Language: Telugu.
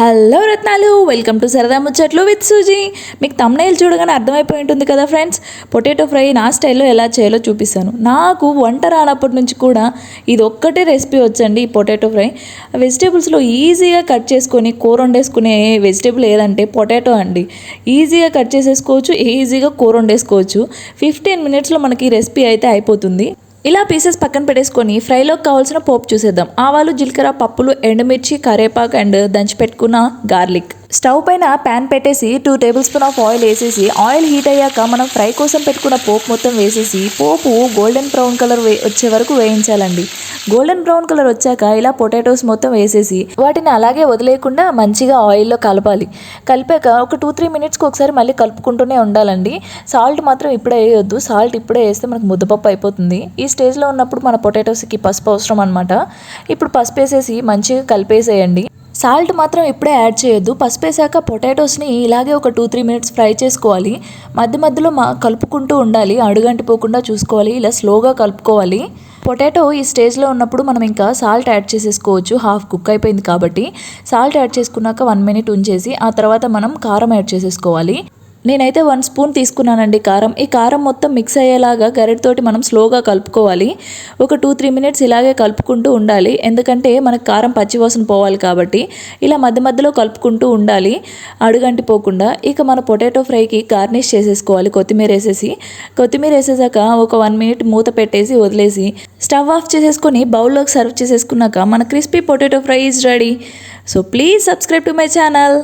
హలో రత్నాలు వెల్కమ్ టు సరదా ముచ్చట్లు విత్ సూజీ మీకు తమ్నైల్ చూడగానే అర్థమైపోయి ఉంటుంది కదా ఫ్రెండ్స్ పొటాటో ఫ్రై నా స్టైల్లో ఎలా చేయాలో చూపిస్తాను. నాకు వంట రానప్పటి నుంచి కూడా ఇది ఒక్కటే రెసిపీ వచ్చండి ఈ పొటాటో ఫ్రై వెజిటేబుల్స్లో ఈజీగా కట్ చేసుకొని కూర వండేసుకునే వెజిటేబుల్ ఏదంటే పొటాటో అండి. ఈజీగా కట్ చేసేసుకోవచ్చు ఈజీగా కూర వండేసుకోవచ్చు. ఫిఫ్టీన్ మినిట్స్లో మనకి రెసిపీ అయితే అయిపోతుంది. ఇలా పీసెస్ పక్కన పెట్టేసుకొని ఫ్రైలోకి కావాల్సిన పోపు చూసేద్దాం. ఆవాలు జీలకర్ర పప్పులు ఎండుమిర్చి కరేపాకు అండ్ దంచి పెట్టుకున్న గార్లిక్ స్టవ్ పైన ప్యాన్ పెట్టేసి two table spoon of oil వేసేసి ఆయిల్ హీట్ అయ్యాక మనం ఫ్రై కోసం పెట్టుకున్న పోపు మొత్తం వేసేసి పోపు గోల్డెన్ బ్రౌన్ కలర్ వే వచ్చే వరకు వేయించాలండి. గోల్డెన్ బ్రౌన్ కలర్ వచ్చాక ఇలా పొటాటోస్ మొత్తం వేసేసి వాటిని అలాగే వదిలేయకుండా మంచిగా ఆయిల్లో కలపాలి. కలిపాక ఒక టూ త్రీ మినిట్స్కి ఒకసారి మళ్ళీ కలుపుకుంటూనే ఉండాలండి. సాల్ట్ మాత్రం ఇప్పుడే వేయొద్దు. సాల్ట్ ఇప్పుడే వేస్తే మనకు ముద్దపప్పు అయిపోతుంది. ఈ స్టేజ్లో ఉన్నప్పుడు మన పొటాటోస్కి పసుపు అవసరం అనమాట ఇప్పుడు పసుపు వేసేసి మంచిగా కలిపేసేయండి. సాల్ట్ మాత్రం ఇప్పుడే యాడ్ చేయొద్దు. పసుపు వేసాక పొటాటోస్ని ఇలాగే ఒక టూ త్రీ మినిట్స్ ఫ్రై చేసుకోవాలి. మధ్య మధ్యలో మా కలుపుకుంటూ ఉండాలి. అడుగంటిపోకుండా చూసుకోవాలి. ఇలా స్లోగా కలుపుకోవాలి. పొటాటో ఈ స్టేజ్లో ఉన్నప్పుడు మనం ఇంకా సాల్ట్ యాడ్ చేసేసుకోవచ్చు. హాఫ్ కుక్ అయిపోయింది కాబట్టి. సాల్ట్ యాడ్ చేసుకున్నాక వన్ మినిట్ ఉంచేసి ఆ తర్వాత మనం కారం యాడ్ చేసేసుకోవాలి. నేనైతే వన్ స్పూన్ తీసుకున్నానండి కారం. ఈ కారం మొత్తం మిక్స్ అయ్యేలాగా గరిటతోటి మనం స్లోగా కలుపుకోవాలి. ఒక టూ త్రీ మినిట్స్ ఇలాగే కలుపుకుంటూ ఉండాలి. ఎందుకంటే మనకు కారం పచ్చివాసన పోవాలి కాబట్టి ఇలా మధ్య మధ్యలో కలుపుకుంటూ ఉండాలి. అడుగంటి పోకుండా ఇక మన పొటాటో ఫ్రైకి గార్నిష్ చేసేసుకోవాలి. కొత్తిమీర వేసేసి కొత్తిమీర వేసేసాక ఒక వన్ మినిట్ మూత పెట్టేసి వదిలేసి స్టవ్ ఆఫ్ చేసేసుకొని బౌల్లోకి సర్వ్ చేసేసుకున్నాక మన crispy potato fry is ready. So please subscribe to my channel.